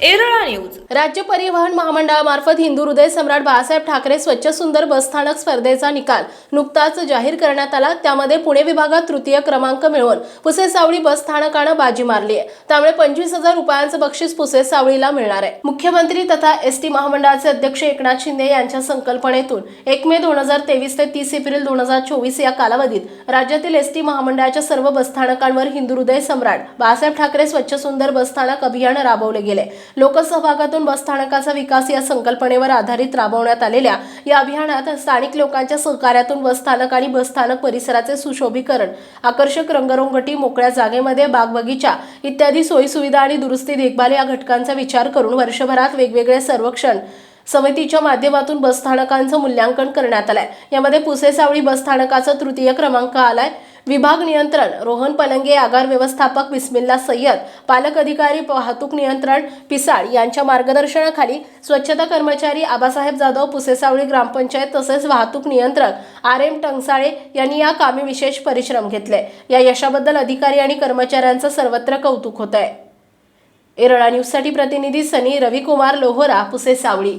Erala news. राज्य परिवहन महामंडळामार्फत हिंदू हृदय सम्राट बाळासाहेब ठाकरे स्वच्छ सुंदर बसस्थानक स्पर्धेचा निकाल नुकताच जाहीर करण्यात आला. त्यामध्ये पुणे विभागात तृतीय क्रमांक मिळवून पुसे सावळी बसस्थानकानं बाजी मारली आहे. त्यामुळे पंचवीस हजार रुपयांचं बक्षीस पुसे सावळीला मिळणार आहे. मुख्यमंत्री तथा एस टी महामंडळाचे अध्यक्ष एकनाथ शिंदे यांच्या संकल्पनेतून एक मे दोन हजार तेवीस ते तीस एप्रिल दोन हजार चोवीस या कालावधीत राज्यातील एस टी महामंडळाच्या सर्व बसस्थानकांवर हिंदू हृदय सम्राट बाळासाहेब ठाकरे स्वच्छ सुंदर बसस्थानक अभियान राबवले गेले. लोकसहभागातून बसस्थानकाचा विकास या संकल्पनेवर आधारित राबवण्यात आलेल्या या अभियानात स्थानिक लोकांच्या सहकार्यातून बसस्थानक आणि बसस्थानक परिसराचे सुशोभीकरण आकर्षक रंगरोंगटी मोकळ्या जागेमध्ये बागबगीचा इत्यादी सोयीसुविधा आणि दुरुस्ती देखभाल या घटकांचा विचार करून वर्षभरात वेगवेगळे सर्वेक्षण समितीच्या माध्यमातून बसस्थानकांचं मूल्यांकन करण्यात आलंय. यामध्ये पुसेसावळी बसस्थानकाचा तृतीय क्रमांक आलाय. विभाग नियंत्रण रोहन पलंगे आगार व्यवस्थापक बिस्मिल्ला सय्यद पालक अधिकारी वाहतूक नियंत्रण पिसाळ यांच्या मार्गदर्शनाखाली स्वच्छता कर्मचारी आबासाहेब जाधव पुसेसावळी ग्रामपंचायत तसेच वाहतूक नियंत्रक आर एम टंगसाळे यांनी या कामी विशेष परिश्रम घेतले. या यशाबद्दल अधिकारी आणि कर्मचाऱ्यांचं सर्वत्र कौतुक होत आहे एरळा न्यूजसाठी प्रतिनिधी सनी रविकुमार लोहोरा पुसेसावळी.